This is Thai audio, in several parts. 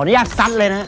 ออนุญาตซัดเลยนะ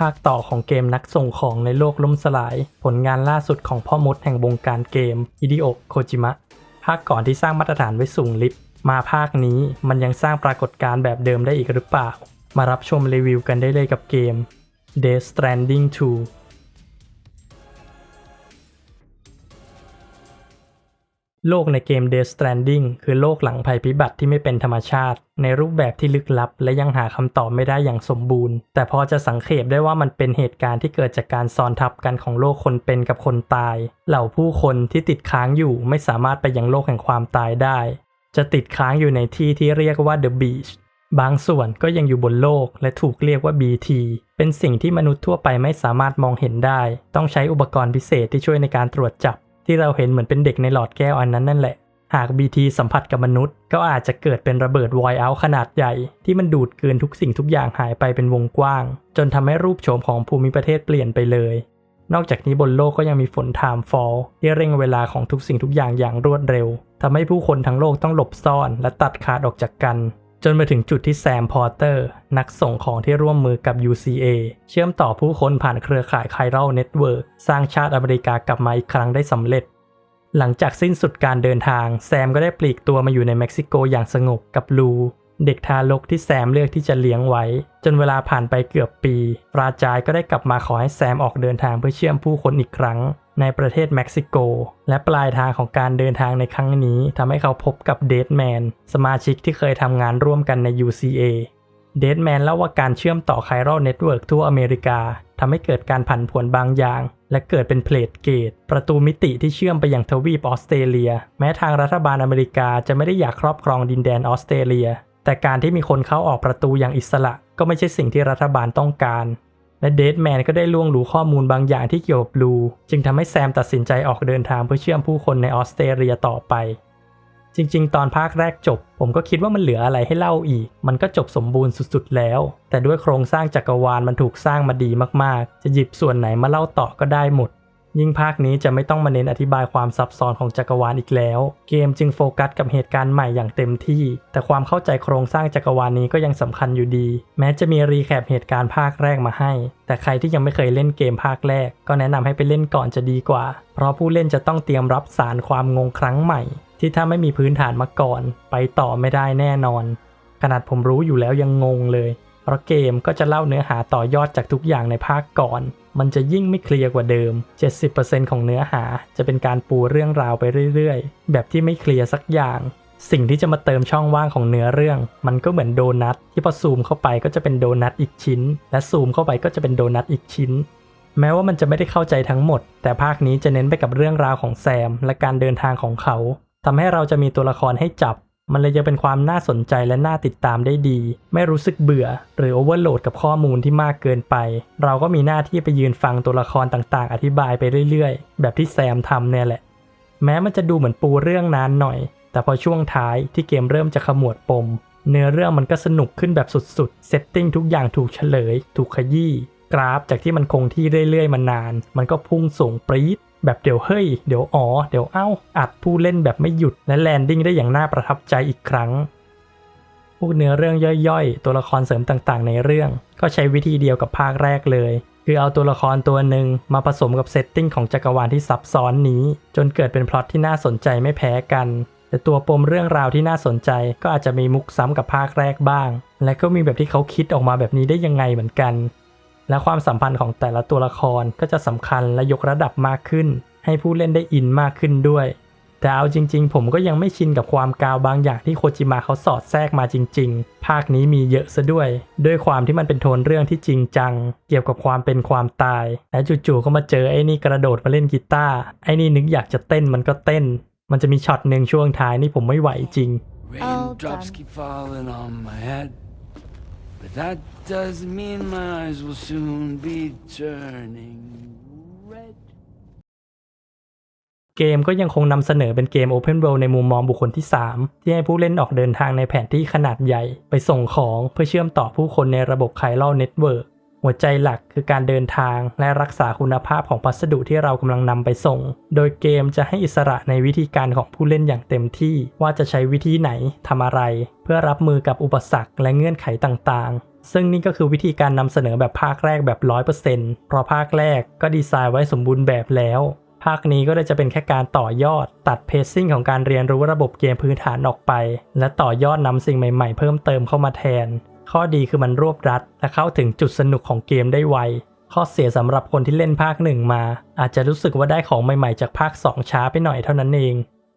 ภาคต่อของเกมนักส่งของในโลกล่มสลาย ผลงานล่าสุดของพ่อมดแห่งวงการเกมอิดิโอโคจิมะ ภาคก่อนที่สร้างมาตรฐานไว้สูงลิฟต์มาภาคนี้มันยังสร้างปรากฏการณ์แบบเดิมได้อีกหรือเปล่า มารับชมรีวิวกันได้เลยกับเกม Death Stranding 2 โลกในเกม Death Stranding คือโลกหลังภัยพิบัติที่ไม่เป็นธรรมชาติ ในรูปแบบที่ลึกลับ และยังหาคำตอบไม่ได้อย่างสมบูรณ์ แต่พอจะสังเขปได้ว่ามันเป็นเหตุการณ์ที่เกิดจากการซ้อนทับกันของโลกคนเป็นกับคนตาย เหล่าผู้คนที่ติดค้างอยู่ไม่สามารถไปยังโลกแห่งความตายได้ จะติดค้างอยู่ในที่ที่เรียกว่า The Beach บางส่วนก็ยังอยู่บนโลกและถูกเรียกว่า BT เป็นสิ่งที่มนุษย์ทั่วไปไม่สามารถมองเห็นได้ ต้องใช้อุปกรณ์พิเศษที่ช่วยในการตรวจจับ ที่เราเห็นเหมือนเป็นเด็กในหลอดแก้วอันนั้นนั่นแหละ หาก BT สัมผัสกับมนุษย์ ก็อาจจะเกิดเป็นระเบิดวอยเอาขนาดใหญ่ ที่มันดูดกลืนทุกสิ่งทุกอย่างหายไปเป็นวงกว้าง จนทำให้รูปโฉมของภูมิประเทศเปลี่ยนไปเลย นอกจากนี้บนโลกก็ยังมีฝนไทม์ฟอลที่เร่งเวลาของทุกสิ่งทุกอย่างอย่างรวดเร็วทำให้ผู้คนทั้งโลกต้องหลบซ่อน และตัดขาดออกจากกัน จนมาถึงจุดที่แซมพอร์เตอร์ นักส่งของที่ร่วมมือกับ UCA เชื่อมต่อผู้คนผ่านเครือข่ายไครั l เน็ตเวิร์กสร้างชาติอเมริกากลับมาอีกครั้งได้สำเร็จ หลังจากสิ้นสุดการเดินทาง แซมก็ได้ปลีกตัวมาอยู่ในเม็กซิโกอย่างสงบกับลู เด็กทารกที่แซมเลือกที่จะเลี้ยงไว้ จนเวลาผ่านไปเกือบปีราจายก็ได้กลับมาขอให้แซมออกเดินทางเพื่อเชื่อมผู้คนอีกครั้ง ในประเทศเม็กซิโก และปลายทางของการเดินทางในครั้งนี้ทำให้เขาพบกับเดดแมนสมาชิกที่เคยทำงานร่วมกันใน UCA เดดแมนเล่าว่าการเชื่อมต่อไครัลเน็ตเวิร์กทั่วอเมริกาทำให้เกิดการผันผวนบางอย่าง และเกิดเป็นเพลทเกต ประตูมิติที่เชื่อมไปยังทวีปออสเตรเลีย แม้ทางรัฐบาลอเมริกาจะไม่ได้อยากครอบครองดินแดนออสเตรเลีย แต่การที่มีคนเข้าออกประตูอย่างอิสระ ก็ไม่ใช่สิ่งที่รัฐบาลต้องการ และเดดแมนก็ได้ล่วงรู้ข้อมูลบางอย่างที่เกี่ยวกับลูจึงทำให้แซมตัดสินใจออกเดินทางเพื่อเชื่อมผู้คนในออสเตรเลียต่อไป จริงๆ ตอนภาคแรกจบ ผมก็คิดว่ามันเหลืออะไรให้เล่าอีก มันก็จบสมบูรณ์สุดๆแล้ว แต่ด้วยโครงสร้างจักรวาลมันถูกสร้างมาดีมากๆ จะหยิบส่วนไหนมาเล่าต่อก็ได้หมด ยิ่งภาคนี้จะไม่ต้องมาเน้นอธิบายความซับซ้อนของจักรวาลอีกแล้ว เกมจึงโฟกัสกับเหตุการณ์ใหม่อย่างเต็มที่ แต่ความเข้าใจโครงสร้างจักรวาลนี้ก็ยังสำคัญอยู่ดี แม้จะมีรีแคปเหตุการณ์ภาคแรกมาให้ แต่ใครที่ยังไม่เคยเล่นเกมภาคแรก ก็แนะนำให้ไปเล่นก่อนจะดีกว่า เพราะผู้เล่นจะต้องเตรียมรับสารความงงครั้งใหม่ ที่ถ้าไม่มีพื้นฐานมาก่อน ไปต่อไม่ได้แน่นอน ขนาดผมรู้อยู่แล้วยังงงเลย เพราะเกมก็จะเล่าเนื้อหาต่อยอดจากทุกอย่างในภาคก่อน มันจะยิ่งไม่เคลียร์กว่าเดิม 70%ของเนื้อหาจะเป็นการปูเรื่องราวไปเรื่อยๆ แบบที่ไม่เคลียร์สักอย่าง สิ่งที่จะมาเติมช่องว่างของเนื้อเรื่อง มันก็เหมือนโดนัทที่พอซูมเข้าไปก็จะเป็นโดนัทอีกชิ้น และซูมเข้าไปก็จะเป็นโดนัทอีกชิ้น แม้ว่ามันจะไม่ได้เข้าใจทั้งหมด แต่ภาคนี้จะเน้นไปกับเรื่องราวของแซม และการเดินทางของเขาทำให้เราจะมีตัวละครให้จับ มันเลยจะเป็นความน่าสนใจและน่าติดตามได้ดี ไม่รู้สึกเบื่อ หรือโอเวอร์โหลดกับข้อมูลที่มากเกินไป เราก็มีหน้าที่ไปยืนฟังตัวละครต่างๆ อธิบายไปเรื่อยๆ แบบที่แซมทำเนี่ยแหละ แม้มันจะดูเหมือนปูเรื่องนานหน่อย แต่พอช่วงท้ายที่เกมเริ่มจะขมวดปม เนื้อเรื่องมันก็สนุกขึ้นแบบสุดๆ เซตติ้งทุกอย่างถูกเฉลย ถูกขยี้ กราฟจากที่มันคงที่เรื่อยๆมานาน มันก็พุ่งสูงปรี๊ด แบบเดี๋ยวเฮ้ย เดี๋ยวอ๋อ เดี๋ยวเอ้า อัดผู้เล่นแบบไม่หยุดและแลนดิ้งได้อย่างน่าประทับใจอีกครั้ง พวกเนื้อเรื่องย่อยๆ ตัวละครเสริมต่างๆ ในเรื่อง ก็ใช้วิธีเดียวกับภาคแรกเลย คือเอาตัวละครตัวหนึ่งมาผสมกับเซตติ้งของจักรวาลที่ซับซ้อนนี้ จนเกิดเป็นพล็อตที่น่าสนใจไม่แพ้กัน แต่ตัวปมเรื่องราวที่น่าสนใจ ก็อาจจะมีมุกซ้ำกับภาคแรกบ้าง และก็มีแบบที่เขาคิดออกมาแบบนี้ได้ยังไงเหมือนกัน และความสัมพันธ์ของแต่ละตัวละครก็จะสำคัญและยกระดับมากขึ้น ให้ผู้เล่นได้อินมากขึ้นด้วย แต่เอาจริง ๆ ผมก็ยังไม่ชินกับความกาวบางอย่างที่โคจิมะเขาสอดแทรกมาจริง ๆ ภาคนี้มีเยอะซะด้วย ด้วยความที่มันเป็นโทนเรื่องที่จริงจัง เกี่ยวกับความเป็นความตาย และจู่ๆก็มาเจอไอ้นี่กระโดดมาเล่นกีตาร์ไอ้นี่นึกอยากจะเต้นมันก็เต้น มันจะมีช็อตหนึ่งช่วงท้ายนี่ผมไม่ไหวจริง Raindrops keep falling on my head. But that does mean my eyes will soon be turning red. เกมก็ยังคงนำเสนอเป็นเกม Open World ในมุมมองบุคคลที่ 3 ที่ให้ผู้เล่นออกเดินทางในแผนที่ขนาดใหญ่ ไปส่งของเพื่อเชื่อมต่อผู้คนในระบบไคลอเน็ตเวิร์ก หัวใจหลักคือการเดินทางและรักษาคุณภาพของพัสดุที่เรากำลังนำไปส่ง โดยเกมจะให้อิสระในวิธีการของผู้เล่นอย่างเต็มที่ ว่าจะใช้วิธีไหนทำอะไร เพื่อรับมือกับอุปสรรคและเงื่อนไขต่างๆ ซึ่งนี่ก็คือวิธีการนำเสนอแบบภาคแรกแบบ 100%เพราะภาคแรกก็ดีไซน์ไว้สมบูรณ์แบบแล้ว ภาคนี้ก็เลยจะเป็นแค่การต่อยอด ตัดเพซซิ่งของการเรียนรู้ระบบเกมพื้นฐานออกไป และต่อยอดนำสิ่งใหม่ ๆ เพิ่มเติมเข้ามาแทน ข้อดีคือมันรวบรัด และเข้าถึงจุดสนุกของเกมได้ไว ข้อเสียสำหรับคนที่เล่นภาคหนึ่งมา อาจจะรู้สึกว่าได้ของใหม่ๆ จากภาค 2 ช้าไปหน่อยเท่านั้นเอง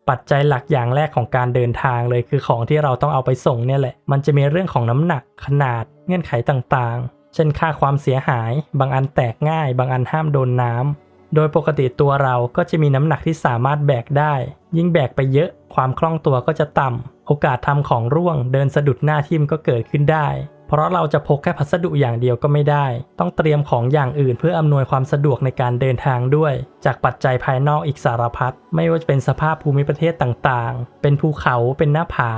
ปัจจัยหลักอย่างแรกของการเดินทางเลยคือของที่เราต้องเอาไปส่งเนี่ยแหละ มันจะมีเรื่องของน้ำหนัก ขนาด เงื่อนไขต่างๆ เช่นค่าความเสียหาย บางอันแตกง่าย บางอันห้ามโดนน้ำ โดยปกติตัวเราก็จะมีน้ำหนักที่สามารถแบกได้ ยิ่งแบกไปเยอะ ความคล่องตัวก็จะต่ำ โอกาสทำของร่วง เดินสะดุดหน้าทิ่มก็เกิดขึ้นได้ เพราะเราจะพกแค่พัสดุอย่างเดียวก็ไม่ได้ ต้องเตรียมของอย่างอื่นเพื่ออำนวยความสะดวกในการเดินทางด้วย จากปัจจัยภายนอกอีกสารพัด ไม่ว่าจะเป็นสภาพภูมิประเทศต่างๆ เป็นภูเขา เป็นหน้าผา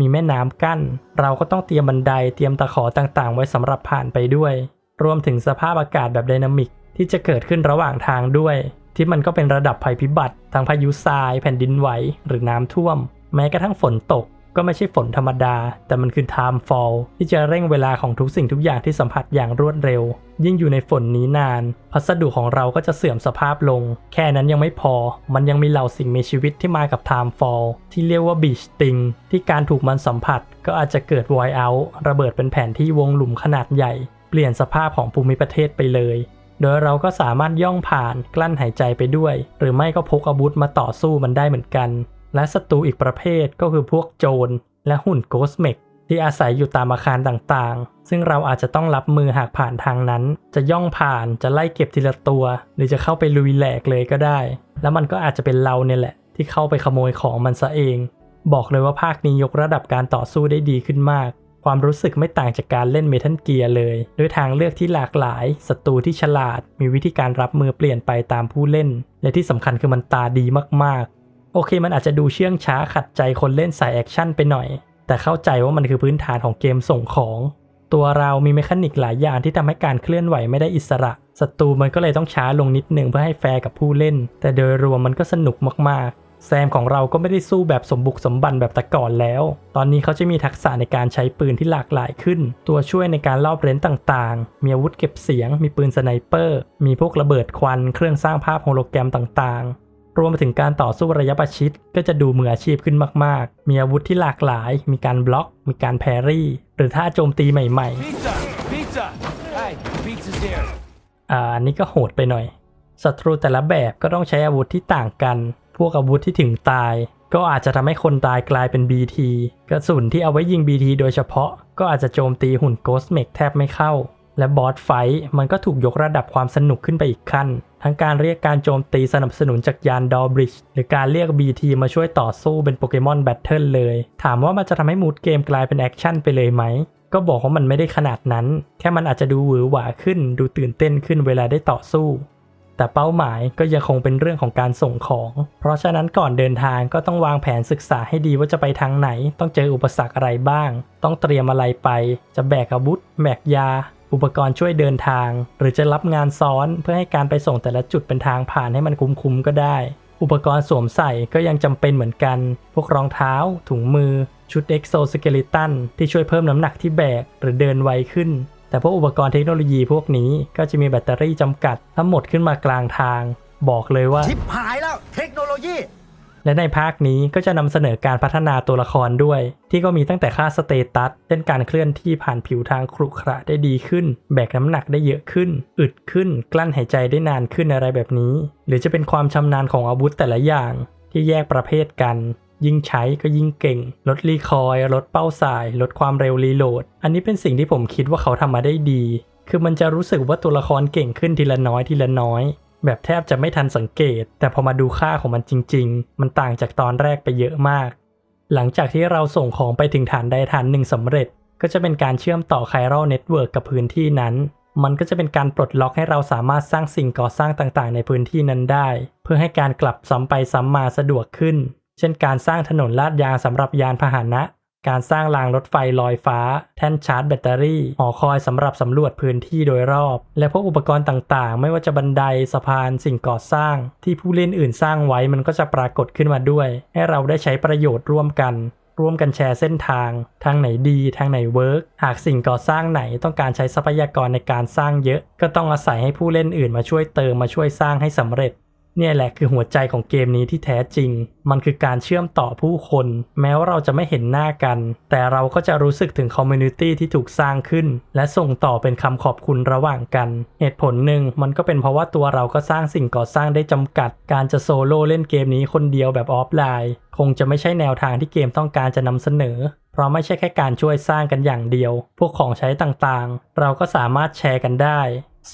มีแม่น้ำกั้น เราก็ต้องเตรียมบันได เตรียมตะขอต่างๆ ไว้สำหรับผ่านไปด้วย รวมถึงสภาพอากาศแบบไดนามิก ที่จะเกิดขึ้นระหว่างทางด้วย ที่มันก็เป็นระดับภัยพิบัติทั้งพายุทราย แผ่นดินไหวหรือน้ำท่วม แม้กระทั่งฝนตกก็ไม่ใช่ฝนธรรมดา แต่มันคือ time fall ที่จะเร่งเวลาของทุกสิ่งทุกอย่างที่สัมผัสอย่างรวดเร็ว ยิ่งอยู่ในฝนนี้นาน พัสดุของเราก็จะเสื่อมสภาพลง แค่นั้นยังไม่พอ มันยังมีเหล่าสิ่งมีชีวิตที่มากับ time fall ที่เรียกว่า beach sting ที่การถูกมันสัมผัส ก็อาจจะเกิด void out ระเบิดเป็นแผนที่วงหลุมขนาดใหญ่ เปลี่ยนสภาพของภูมิประเทศไปเลย โดยเราก็สามารถย่องผ่านกลั้นหายใจไปด้วย หรือไม่ก็พกอาวุธมาต่อสู้มันได้เหมือนกัน และศัตรูอีกประเภทก็คือพวกโจร และหุ่นโกสเมกที่อาศัยอยู่ตามอาคารต่างๆ ซึ่งเราอาจจะต้องรับมือหากผ่านทางนั้น จะย่องผ่านจะไล่เก็บทีละตัว หรือจะเข้าไปลุยแหลกเลยก็ได้ แล้วมันก็อาจจะเป็นเราเนี่ยแหละ ที่เข้าไปขโมยของมันซะเอง บอกเลยว่าภาคนี้ยกระดับการต่อสู้ได้ดีขึ้นมาก ความรู้สึกไม่ต่างจากการเล่นเมทัลเกียร์เลย ด้วยทางเลือกที่หลากหลาย ศัตรูที่ฉลาด มีวิธีการรับมือเปลี่ยนไปตามผู้เล่น และที่สำคัญคือมันตาดีมากๆ โอเคมันอาจจะดูเชื่องช้าขัดใจคนเล่นสายแอคชั่นไปหน่อย แต่เข้าใจว่ามันคือพื้นฐานของเกมส่งของ ตัวเรามีเมคานิกหลายอย่างที่ทำให้การเคลื่อนไหวไม่ได้อิสระ ศัตรูมันก็เลยต้องช้าลงนิดหนึ่งเพื่อให้แฟร์กับผู้เล่น แต่โดยรวมมันก็สนุกมากๆ แซมของเราก็ไม่ได้สู้แบบสมบุกสมบันแบบแต่ก่อนแล้ว ตอนนี้เขาจะมีทักษะในการใช้ปืนที่หลากหลายขึ้น ตัวช่วยในการลอบเร้นต่างๆ มีอาวุธเก็บเสียง มีปืนสไนเปอร์ มีพวกระเบิดควัน เครื่องสร้างภาพโฮโลแกรมต่างๆรวมไปถึงการต่อสู้ระยะประชิดก็จะดูมืออาชีพขึ้นมาก ๆ มีอาวุธที่หลากหลาย มีการบล็อก มีการแพรี่ หรือท่าโจมตีใหม่ๆ Pizza! Pizza! Hey, pizza's here. อ่าอันนี้ก็โหดไปหน่อย ศัตรูแต่ละแบบก็ต้องใช้อาวุธที่ต่างกัน พวกอาวุธที่ถึงตาย ก็อาจจะทำให้คนตายกลายเป็น BT กระสุนที่เอาไว้ยิง BT โดยเฉพาะ ก็อาจจะโจมตีหุ่น Ghost Mech แทบไม่เข้า และบอสไฟท์มันก็ถูกยกระดับความสนุกขึ้นไปอีกขั้น ทั้งการเรียกการโจมตีสนับสนุนจากยานดอบริดจ์หรือการเรียก BT มาช่วยต่อสู้เป็นโปเกมอนแบทเทิลเลย ถามว่ามันจะทำให้มูดเกมกลายเป็นแอคชั่นไปเลยไหมก็บอกว่ามันไม่ได้ขนาดนั้น แค่มันอาจจะดูหวือหวาขึ้น ดูตื่นเต้นขึ้นเวลาได้ต่อสู้ แต่เป้าหมายก็ยังคงเป็นเรื่องของการส่งของ เพราะฉะนั้นก่อนเดินทางก็ต้องวางแผนศึกษาให้ดีว่าจะไปทางไหน ต้องเจออุปสรรคอะไรบ้าง ต้องเตรียมอะไรไป จะแบกอาวุธ แบกยา อุปกรณ์ช่วยเดินทาง หรือจะรับงานซ้อนเพื่อให้การไปส่งแต่ละจุดเป็นทางผ่านให้มันคุ้มๆก็ได้ อุปกรณ์สวมใส่ก็ยังจำเป็นเหมือนกัน พวกรองเท้า ถุงมือ ชุดเอ็กโซสเกเลตันที่ช่วยเพิ่มน้ำหนักที่แบกหรือเดินไวขึ้น แต่พวกอุปกรณ์เทคโนโลยีพวกนี้ก็จะมีแบตเตอรี่จำกัดถ้าหมดขึ้นมากลางทาง บอกเลยว่าชิปหายแล้วเทคโนโลยีและในภาคนี้ก็จะนำเสนอการพัฒนาตัวละครด้วย ที่ก็มีตั้งแต่ค่าสเตตัสเช่นการเคลื่อนที่ผ่านผิวทางครุขระได้ดีขึ้น แบกน้ำหนักได้เยอะขึ้น อึดขึ้น กลั้นหายใจได้นานขึ้นอะไรแบบนี้ หรือจะเป็นความชำนาญของอาวุธแต่ละอย่างที่แยกประเภทกัน ยิ่งใช้ก็ยิ่งเก่ง ลดรีคอยล์ลดเป้าสาย ลดความเร็วรีโหลด อันนี้เป็นสิ่งที่ผมคิดว่าเขาทำมาได้ดี คือมันจะรู้สึกว่าตัวละครเก่งขึ้นทีละน้อยทีละน้อย แบบแทบจะไม่ทันสังเกต แต่พอมาดูค่าของมันจริง ๆ มันต่างจากตอนแรกไปเยอะมาก หลังจากที่เราส่งของไปถึงฐานใดฐานหนึ่งสำเร็จ ก็ก็จะเป็นการเชื่อมต่อ Chiral Network กับพื้นที่นั้นมันก็จะเป็นการปลดล็อกให้เราสามารถสร้างสิ่งก่อสร้างต่างๆ ในพื้นที่นั้นได้ เพื่อให้การกลับซ้ำไปซ้ำมาสะดวกขึ้น เช่นการสร้างถนนลาดยางสำหรับยานพาหนะ การสร้างรางรถไฟลอยฟ้า แท่นชาร์จแบตเตอรี่ หอคอยสำหรับสำรวจพื้นที่โดยรอบ และพวกอุปกรณ์ต่างๆ ไม่ว่าจะบันไดสะพานสิ่งก่อสร้าง ที่ผู้เล่นอื่นสร้างไว้มันก็จะปรากฏขึ้นมาด้วย ให้เราได้ใช้ประโยชน์ร่วมกันร่วมกันแชร์เส้นทาง ทางไหนดี ทางไหนเวิร์ก หากสิ่งก่อสร้างไหนต้องการใช้ทรัพยากรในการสร้างเยอะ ก็ต้องอาศัยให้ผู้เล่นอื่นมาช่วยเติมมาช่วยสร้างให้สำเร็จ เนี่ยแหละคือหัวใจของเกมนี้ที่แท้จริง มันคือการเชื่อมต่อผู้คน แม้ว่าเราจะไม่เห็นหน้ากัน แต่เราก็จะรู้สึกถึงคอมมูนิตี้ที่ถูกสร้างขึ้น และส่งต่อเป็นคำขอบคุณระหว่างกัน เหตุผลหนึ่งมันก็เป็นเพราะว่าตัวเราก็สร้างสิ่งก่อสร้างได้จำกัด การจะโซโล่เล่นเกมนี้คนเดียวแบบออฟไลน์ คงจะไม่ใช่แนวทางที่เกมต้องการจะนำเสนอเพราะไม่ใช่แค่การช่วยสร้างกันอย่างเดียว พวกของใช้ต่างๆ เราก็สามารถแชร์กันได้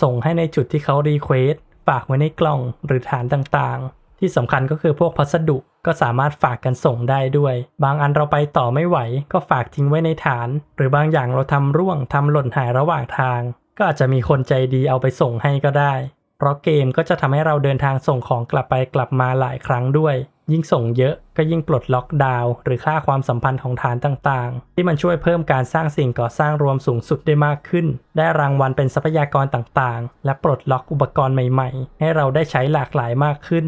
ส่งให้ในจุดที่เขารีเควส ฝากไว้ในกล่องหรือฐานต่างๆ ที่สำคัญก็คือพวกพัสดุก็สามารถฝากกันส่งได้ด้วย บางอันเราไปต่อไม่ไหว ก็ฝากทิ้งไว้ในฐาน หรือบางอย่างเราทำร่วงทำหล่นหายระหว่างทาง ก็อาจจะมีคนใจดีเอาไปส่งให้ก็ได้ เพราะเกมก็จะทำให้เราเดินทางส่งของกลับไปกลับมาหลายครั้งด้วย ยิ่งส่งเยอะก็ยิ่งปลดล็อกดาวหรือค่าความสัมพันธ์ของฐานต่างๆ ที่มันช่วยเพิ่มการสร้างสิ่งก่อสร้างรวมสูงสุดได้มากขึ้น ได้รางวัลเป็นทรัพยากรต่างๆ และปลดล็อกอุปกรณ์ใหม่ๆ ให้เราได้ใช้หลากหลายมากขึ้น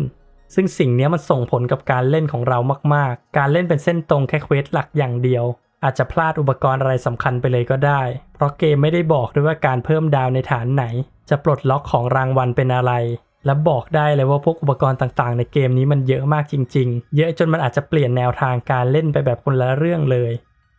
ซึ่งสิ่งนี้มันส่งผลกับการเล่นของเรามากๆ การเล่นเป็นเส้นตรงแค่เควสหลักอย่างเดียวอาจจะพลาดอุปกรณ์อะไรสำคัญไปเลยก็ได้ เพราะเกมไม่ได้บอกด้วยว่าการเพิ่มดาวในฐานไหน จะปลดล็อกของรางวัลเป็นอะไร และบอกได้เลยว่าพวกอุปกรณ์ต่างๆ ในเกมนี้มันเยอะมากจริง ๆ เยอะจนมันอาจจะเปลี่ยนแนวทางการเล่นไปแบบคนละเรื่องเลย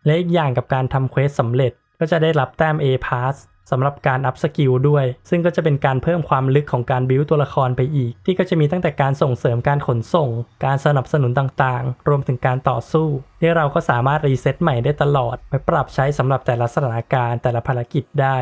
และอีกอย่างกับการทำเควสสำเร็จ ก็จะได้รับแต้ม A pass สำหรับการอัพสกิลด้วย ซึ่งก็จะเป็นการเพิ่มความลึกของการบิวตัวละครไปอีก ที่ก็จะมีตั้งแต่การส่งเสริมการขนส่ง การสนับสนุนต่างๆ รวมถึงการต่อสู้ ที่เราก็สามารถรีเซ็ตใหม่ได้ตลอดไปปรับใช้สำหรับแต่ละสถานการณ์แต่ละภารกิจได้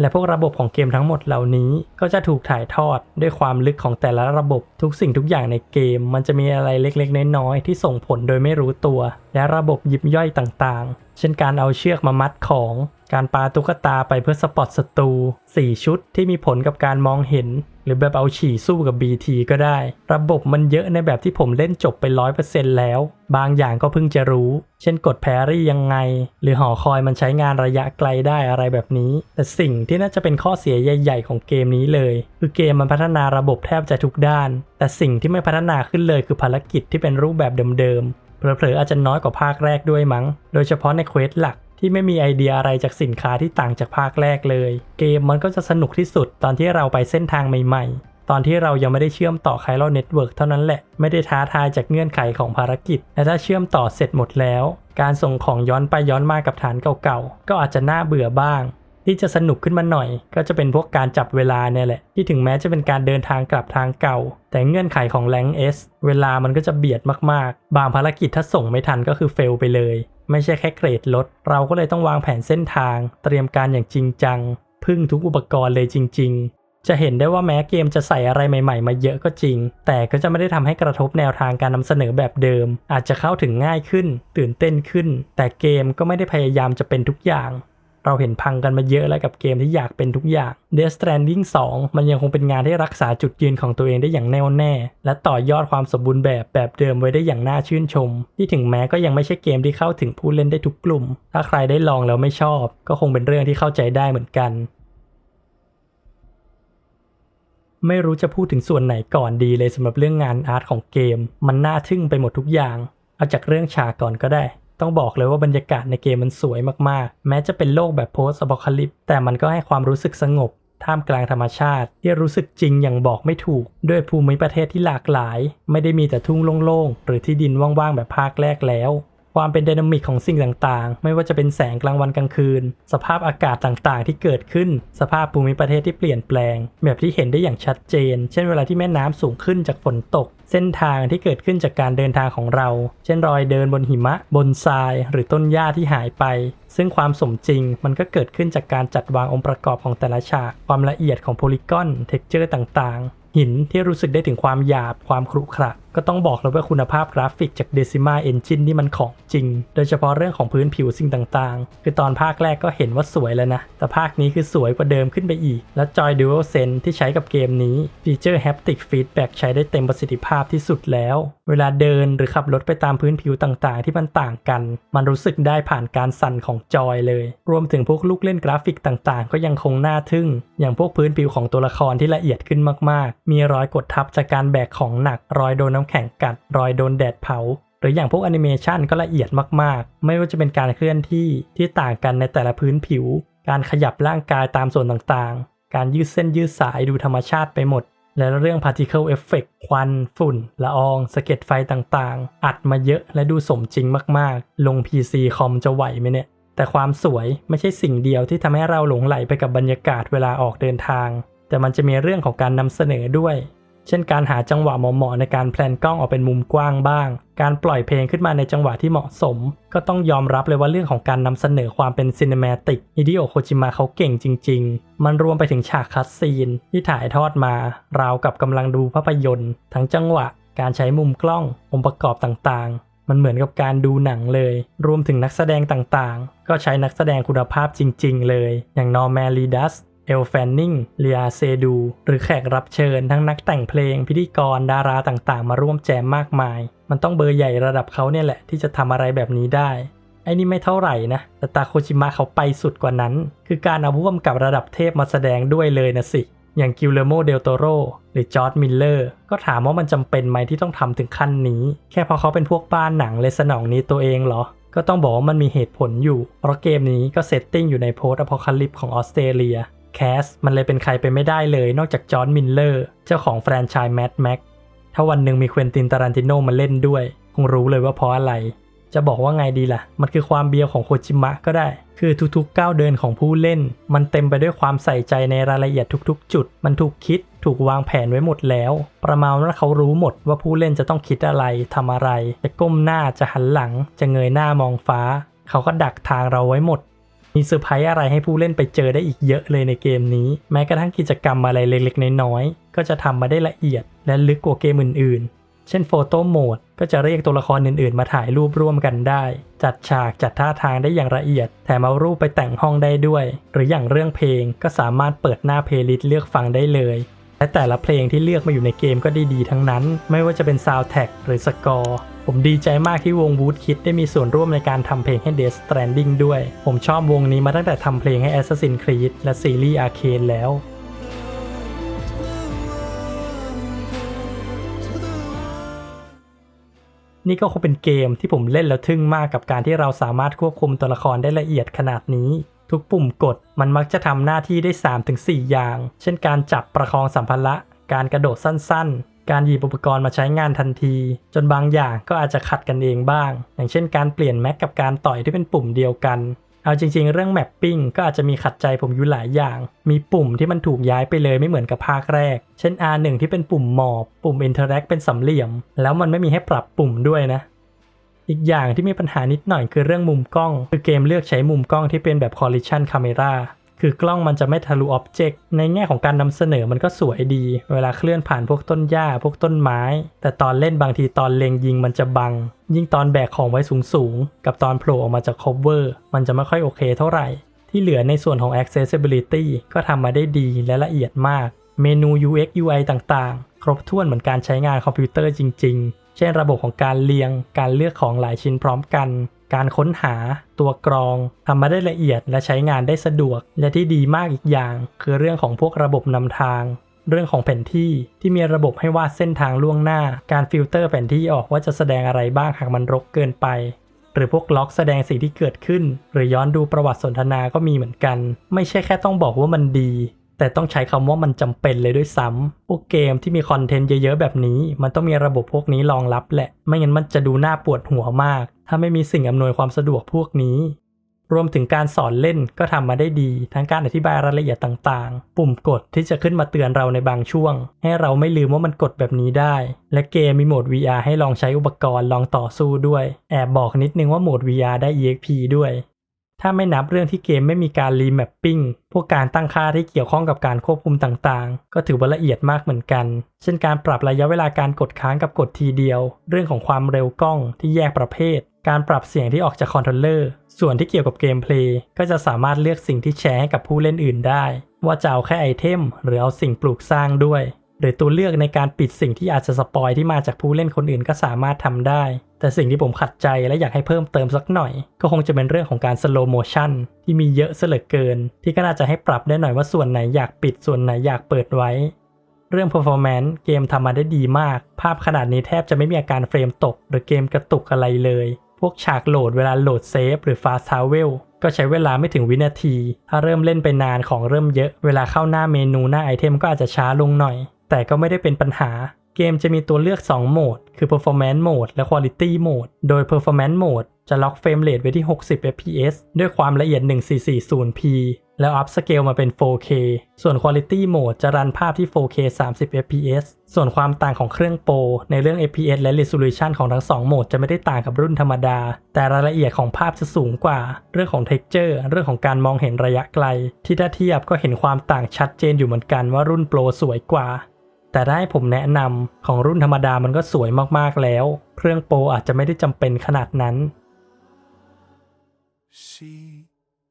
และพวกระบบของเกมทั้งหมดเหล่านี้ก็จะถูกถ่ายทอดด้วยความลึกของแต่ละระบบทุกสิ่งทุกอย่างในเกม มันจะมีอะไรเล็กๆ น้อยๆที่ส่งผลโดยไม่รู้ตัว และระบบยิบย่อยต่างๆ เช่นการเอาเชือกมามัดของ การปาตุ๊กตาไปเพื่อสปอตศัตรู4ชุดที่มีผลกับการมองเห็น รือแบบเอาฉี่สู้กับ BT ก็ได้ ระบบมันเยอะในแบบที่ผมเล่นจบไป 100%แล้ว บางอย่างก็เพิ่งจะรู้ เช่นกดแพรรี่ยังไง หรือหอคอยมันใช้งานระยะไกลได้อะไรแบบนี้ แต่สิ่งที่น่าจะเป็นข้อเสียใหญ่ ๆ ของเกมนี้เลย คือเกมมันพัฒนาระบบแทบจะทุกด้าน แต่สิ่งที่ไม่พัฒนาขึ้นเลยคือภารกิจที่เป็นรูปแบบเดิมๆเผลอๆอาจจะน้อยกว่าภาคแรกด้วยมั้ง โดยเฉพาะในเควสหลัก ที่ไม่มีไอเดียอะไรจากสินค้าที่ต่างจากภาคแรกเลย เกมมันก็จะสนุกที่สุดตอนที่เราไปเส้นทางใหม่ๆ ตอนที่เรายังไม่ได้เชื่อมต่อไคลอเน็ตเวิร์กเท่านั้นแหละ ไม่ได้ท้าทายจากเงื่อนไขของภารกิจ และถ้าเชื่อมต่อเสร็จหมดแล้ว การส่งของย้อนไปย้อนมากับฐานเก่าๆ ก็อาจจะน่าเบื่อบ้าง ที่จะสนุกขึ้นมาหน่อย ก็จะเป็นพวกการจับเวลาเนี่ยแหละ ที่ถึงแม้จะเป็นการเดินทางกลับทางเก่า แต่เงื่อนไขของแรงเอสเวลามันก็จะเบียดมากๆ บางภารกิจถ้าส่งไม่ทันก็คือเฟลไปเลย ไม่ใช่แค่เกรดลด เราก็เลยต้องวางแผนเส้นทาง เตรียมการอย่างจริงจัง พึ่งทุกอุปกรณ์เลยจริง ๆ จะเห็นได้ว่าแม้เกมจะใส่อะไรใหม่ ๆ มาเยอะก็จริง แต่ก็จะไม่ได้ทำให้กระทบแนวทางการนำเสนอแบบเดิม อาจจะเข้าถึงง่ายขึ้น ตื่นเต้นขึ้น แต่เกมก็ไม่ได้พยายามจะเป็นทุกอย่าง เราเห็นพังกันมาเยอะแล้วกับเกมที่อยากเป็นทุกอย่าง Death Stranding 2 มันยังคงเป็นงานที่รักษาจุดยืนของตัวเองได้อย่างแน่วแน่ และต่อยอดความสมบูรณ์แบบแบบเดิมไว้ได้อย่างน่าชื่นชม ที่ถึงแม้ก็ยังไม่ใช่เกมที่เข้าถึงผู้เล่นได้ทุกกลุ่ม ถ้าใครได้ลองแล้วไม่ชอบ ก็คงเป็นเรื่องที่เข้าใจได้เหมือนกัน ไม่รู้จะพูดถึงส่วนไหนก่อนดีเลยสำหรับเรื่องงานอาร์ตของเกม มันน่าทึ่งไปหมดทุกอย่าง เอาจากเรื่องฉากก่อนก็ได้ ต้องบอกเลยว่าบรรยากาศในเกมมันสวยมากๆ แม้จะเป็นโลกแบบโพสต์อ p คลิปแต่มันก็ให้ความรู้สึกสงบ ท่ามกลางธรรมชาติ ที่รู้สึกจริงอย่างบอกไม่ถูก ด้วยภูมิประเทศที่หลากหลาย ไม่ได้มีแต่ทุ่งโล่งๆ หรือที่ดินว่างๆ แบบภาคแรกแล้ว ความเป็นไดนามิกของสิ่งต่างๆ ไม่ว่าจะเป็นแสงกลางวันกลางคืน สภาพอากาศต่างๆ ที่เกิดขึ้น สภาพภูมิประเทศที่เปลี่ยนแปลง แบบที่เห็นได้อย่างชัดเจน เช่นเวลาที่แม่น้ำสูงขึ้นจากฝนตก เส้นทางที่เกิดขึ้นจากการเดินทางของเรา เช่นรอยเดินบนหิมะ บนทราย หรือต้นหญ้าที่หายไป ซึ่งความสมจริงมันก็เกิดขึ้นจากการจัดวางองค์ประกอบของแต่ละฉาก ความละเอียดของโพลีกอน เท็กเจอร์ต่างๆ หินที่รู้สึกได้ถึงความหยาบความครุขระ ก็ต้องบอกเลยว่าคุณภาพกราฟิกจาก Decima Engine นี่มันของจริง โดยเฉพาะเรื่องของพื้นผิวสิ่งต่างๆ คือตอนภาคแรกก็เห็นว่าสวยแล้วนะ แต่ภาคนี้คือสวยกว่าเดิมขึ้นไปอีก และจอย Dual Sense ที่ใช้กับเกมนี้ ฟีเจอร์ Haptic Feedback ใช้ได้เต็มประสิทธิภาพที่สุดแล้ว เวลาเดินหรือขับรถไปตามพื้นผิวต่างๆ ที่มันต่างกัน มันรู้สึกได้ผ่านการสั่นของจอยเลย รวมถึงพวกลูกเล่นกราฟิกต่างๆ ก็ยังคงน่าทึ่ง อย่างพวกพื้นผิวของตัวละครที่ละเอียดขึ้นมากๆมีรอยกดทับจากการแบกของหนัก รอยโดนน้ำแข็งกัด รอยโดนแดดเผา หรืออย่างพวกแอนิเมชันก็ละเอียดมากๆ ไม่ว่าจะเป็นการเคลื่อนที่ที่ต่างกันในแต่ละพื้นผิว การขยับร่างกายตามส่วนต่างๆ การยืดเส้นยืดสายดูธรรมชาติไปหมด และเรื่อง particle effect ควัน ฝุ่น ละอองสะเก็ดไฟต่างๆ อัดมาเยอะและดูสมจริงมากๆ ลง PC คอมจะไหวไหมเนี่ยแต่ความสวยไม่ใช่สิ่งเดียวที่ทำให้เราหลงไหลไปกับบรรยากาศเวลาออกเดินทาง แต่มันจะมีเรื่องของการนำเสนอด้วย เช่นการหาจังหวะเหมาะๆในการแพลนกล้องออกเป็นมุมกว้างบ้าง การปล่อยเพลงขึ้นมาในจังหวะที่เหมาะสม ก็ต้องยอมรับเลยว่าเรื่องของการนำเสนอความเป็นซิน e มติกฮิดิโอโคจิมะเขาเก่งจริง ๆ มันรวมไปถึงฉากคัดซีนที่ถ่ายทอดมา ราวกับกำลังดูภาพยนตร์ ทั้งจังหวะ การใช้มุมกล้อง องค์ประกอบต่างๆมันเหมือนกับการดูหนังเลย รวมถึงนักแสดงต่างๆ ก็ใช้นักแสดงคุณภาพจริงๆเลย อย่างนอร์แมลีดัส เอลแฟนนิงเลียเซดู หรือแขกรับเชิญทั้งนักแต่งเพลงพิธีกรดาราต่างๆ มาร่วมแจมมากมาย มันต้องเบอร์ใหญ่ระดับเขาเนี่ยแหละที่จะทำอะไรแบบนี้ได้ไอ้นี่ไม่เท่าไหร่นะ แต่ตาโคจิมะเขาไปสุดกว่านั้น คือการเอาผู้กำกับระดับเทพมาแสดงด้วยเลยนะสิ อย่างกิลเลโมเดลโตโรหรือจอร์ดมิลเลอร์ ก็ถามว่ามันจำเป็นไหมที่ต้องทำถึงขั้นนี้ แค่เพราะเขาเป็นพวกบ้านหนังเลยสนองนี้ตัวเองเหรอ ก็ต้องบอกว่ามันมีเหตุผลอยู่ เพราะเกมนี้ก็เซตติ้งอยู่ในโพสต์อพอคลิปของออสเตรเลีย แคสมันเลยเป็นใครไปไม่ได้เลยนอกจากจอห์นมิลเลอร์ เจ้าของแฟรนไชส์แมดแม็กถ้าวันหนึ่งมีเควินตินตารันติโนมาเล่นด้วย คงรู้เลยว่าเพราะอะไร จะบอกว่าไงดีล่ะ มันคือความเบียวของโคจิมะก็ได้ คือทุกๆก้าวเดินของผู้เล่น มันเต็มไปด้วยความใส่ใจในรายละเอียดทุกๆ จุด มันถูกคิดถูกวางแผนไว้หมดแล้ว ประมาณว่าเขารู้หมดว่าผู้เล่นจะต้องคิดอะไรทำอะไร จะก้มหน้าจะหันหลัง จะเงยหน้ามองฟ้า เขาก็ดักทางเราไว้หมด มีเซอร์ไพรส์อะไรให้ผู้เล่นไปเจอได้อีกเยอะเลยในเกมนี้ แม้กระทั่งกิจกรรมอะไรเล็กๆ น้อยๆ ก็จะทำมาได้ละเอียด และลึกกว่าเกมอื่นๆ เช่นโฟโต้โหมดก็จะเรียกตัวละครอื่นๆ มาถ่ายรูปร่วมกันได้ จัดฉากจัดท่าทางได้อย่างละเอียด แถมเอารูปไปแต่งห้องได้ด้วย หรืออย่างเรื่องเพลงก็สามารถเปิดหน้าเพลย์ลิสต์เลือกฟังได้เลยและแต่ละเพลงที่เลือกมาอยู่ในเกมก็ดีๆทั้งนั้น ไม่ว่าจะเป็นซาวด์แท็กหรือสกอร์ ผมดีใจมากที่วง Wood Kid ได้มีส่วนร่วมในการทำเพลงให้ Death Stranding ด้วย ผมชอบวงนี้มาตั้งแต่ทำเพลงให้ Assassin's Creed และซีรีส์ Arcane แล้วนี่ก็คงเป็นเกมที่ผมเล่นแล้วทึ่งมากกับการที่เราสามารถควบคุมตัวละครได้ละเอียดขนาดนี้ ทุกปุ่มกดมันมักจะทำหน้าที่ได้ 3-4 อย่าง เช่นการจับประคองสัมภาระ การกระโดดสั้น การหยิบอุปกรณ์มาใช้งานทันที จนบางอย่างก็อาจจะขัดกันเองบ้าง อย่างเช่นการเปลี่ยนแม็กกับการต่อยที่เป็นปุ่มเดียวกัน เอาจริง ๆ เรื่องแมปปิ้งก็อาจจะมีขัดใจผมอยู่หลายอย่าง มีปุ่มที่มันถูกย้ายไปเลยไม่เหมือนกับภาคแรก เช่น R1 ที่เป็นปุ่มหมอบ ปุ่ม Interact เป็นสามเหลี่ยม แล้วมันไม่มีให้ปรับปุ่มด้วยนะอีกอย่างที่มีปัญหานิดหน่อยคือเรื่องมุมกล้อง คือเกมเลือกใช้มุมกล้องที่เป็นแบบ collision camera คือกล้องมันจะไม่ทะลุอ็อบเจกต์ในแง่ของการนำเสนอมันก็สวยดี เวลาเคลื่อนผ่านพวกต้นหญ้าพวกต้นไม้ แต่ตอนเล่นบางทีตอนเล็งยิงมันจะบัง ยิ่งตอนแบกของไว้สูงๆ กับตอนโผล่ออกมาจาก cover มันจะไม่ค่อยโอเคเท่าไหร่ ที่เหลือในส่วนของ accessibility ก็ทำมาได้ดีและละเอียดมาก เมนู UX UI ต่างๆ ครบถ้วนเหมือนการใช้งานคอมพิวเตอร์จริง ๆ เช่นระบบของการเรียง การเลือกของหลายชิ้นพร้อมกัน การค้นหาตัวกรองทำมาได้ละเอียดและใช้งานได้สะดวก และที่ดีมากอีกอย่าง คือเรื่องของพวกระบบนำทาง เรื่องของแผนที่ที่มีระบบให้วาดเส้นทางล่วงหน้า การฟิลเตอร์แผนที่ออกว่าจะแสดงอะไรบ้างหากมันรกเกินไป หรือพวกล็อกแสดงสิ่งที่เกิดขึ้น หรือย้อนดูประวัติสนทนาก็มีเหมือนกัน ไม่ใช่แค่ต้องบอกว่ามันดี แต่ต้องใช้คำว่ามันจำเป็นเลยด้วยซ้ำพวกเกมที่มีคอนเทนต์เยอะๆแบบนี้ มันต้องมีระบบพวกนี้รองรับแหละ ไม่งั้นมันจะดูน่าปวดหัวมาก ถ้าไม่มีสิ่งอำนวยความสะดวกพวกนี้ รวมถึงการสอนเล่นก็ทำมาได้ดี ทั้งการอธิบายรายละเอียดต่างๆ ปุ่มกดที่จะขึ้นมาเตือนเราในบางช่วง ให้เราไม่ลืมว่ามันกดแบบนี้ได้ และเกมมีโหมด VR ให้ลองใช้อุปกรณ์ลองต่อสู้ด้วย แอบบอกนิดนึงว่าโหมด VR ได้ EXP ด้วย ถ้าไม่นับเรื่องที่เกมไม่มีการรีแมปปิ้งพวกการตั้งค่าที่เกี่ยวข้องกับการควบคุมต่างๆ ก็ถือว่าละเอียดมากเหมือนกัน เช่นการปรับระยะเวลาการกดค้างกับกดทีเดียว เรื่องของความเร็วกล้องที่แยกประเภท การปรับเสียงที่ออกจากคอนโทรลเลอร์ ส่วนที่เกี่ยวกับเกมเพลย์ก็จะสามารถเลือกสิ่งที่แชร์ให้กับผู้เล่นอื่นได้ ว่าจะเอาแค่ไอเทมหรือเอาสิ่งปลูกสร้างด้วย หรือตัวเลือกในการปิดสิ่งที่อาจจะสปอยที่มาจากผู้เล่นคนอื่นก็สามารถทำได้ แต่สิ่งที่ผมขัดใจและอยากให้เพิ่มเติมสักหน่อย ก็คงจะเป็นเรื่องของการสโลโมชันที่มีเยอะเหลือเกิน ที่ก็น่าจะให้ปรับได้หน่อยว่าส่วนไหนอยากปิดส่วนไหนอยากเปิดไว้ เรื่อง performance เกมทำมาได้ดีมาก ภาพขนาดนี้แทบจะไม่มีอาการเฟรมตก หรือเกมกระตุกอะไรเลย พวกฉากโหลดเวลาโหลดเซฟหรือ fast travel ก็ใช้เวลาไม่ถึงวินาที ถ้าเริ่มเล่นไปนานของเริ่มเยอะ เวลาเข้าหน้าเมนูหน้าไอเทมก็อาจจะช้าลงหน่อย แต่ก็ไม่ได้เป็นปัญหา เกมจะมีตัวเลือก 2 โหมด คือ performance mode และ quality mode โดย performance mode จะล็อกเฟรมเรทไว้ที่ 60 fps ด้วยความละเอียด 1440p แล้วอัพสเกลมาเป็น 4K ส่วน Quality Mode จะรันภาพที่ 4K 30 fps ส่วนความต่างของเครื่องโปรในเรื่อง fps และ resolution ของทั้ง 2 โหมดจะไม่ได้ต่างกับรุ่นธรรมดา แต่รายละเอียดของภาพจะสูงกว่า เรื่องของ texture เรื่องของการมองเห็นระยะไกล ที่ถ้าเทียบก็เห็นความต่างชัดเจนอยู่เหมือนกันว่ารุ่นโปรสวยกว่า แต่ถ้าให้ผมแนะนำของรุ่นธรรมดามันก็สวยมากๆแล้ว เครื่องโปรอาจจะไม่ได้จำเป็นขนาดนั้น See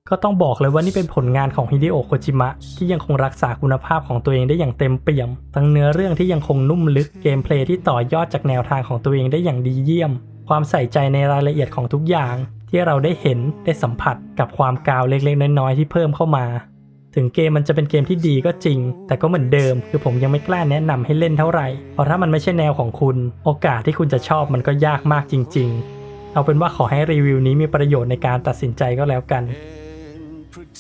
ก็ต้องบอกเลยว่านี่เป็นผลงานของฮิเดโอะโคจิมะที่ยังคงรักษาคุณภาพของตัวเองได้อย่างเต็มเปี่ยม ทั้งเนื้อเรื่องที่ยังคงนุ่มลึกเกมเพลย์ที่ต่อยอดจากแนวทางของตัวเองได้อย่างดีเยี่ยม ความใส่ใจในรายละเอียดของทุกอย่าง ที่เราได้เห็นได้สัมผัสกับความกาวเล็กๆน้อยๆที่เพิ่มเข้ามา ถึงเกมมันจะเป็นเกมที่ดีก็จริง แต่ก็เหมือนเดิม คือผมยังไม่กล้าแนะนำให้เล่นเท่าไหร่ เพราะถ้ามันไม่ใช่แนวของคุณ โอกาสที่คุณจะชอบมันก็ยากมากจริง ๆ เอาเป็นว่าขอให้รีวิวนี้มีประโยชน์ในการตัดสินใจก็แล้วกัน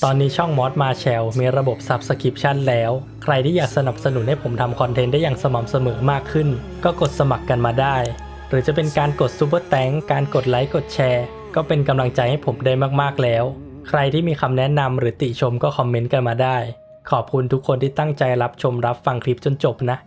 ตอนนี้ช่องมอสมาแชลมีระบบ Subscription แล้ว ใครที่อยากสนับสนุนให้ผมทำคอนเทนต์ได้อย่างสม่ำเสมอมากขึ้น ก็กดสมัครกันมาได้ หรือจะเป็นการกด Super t h a n k การกดไลค์กดแชร์ ก็เป็นกำลังใจให้ผมได้มากๆแล้ว ใครที่มีคำแนะนำหรือติชมก็คอมเมนต์กันมาได้ ขอบคุณทุกคนที่ตั้งใจรับชมรับฟังคลิปจนจบนะ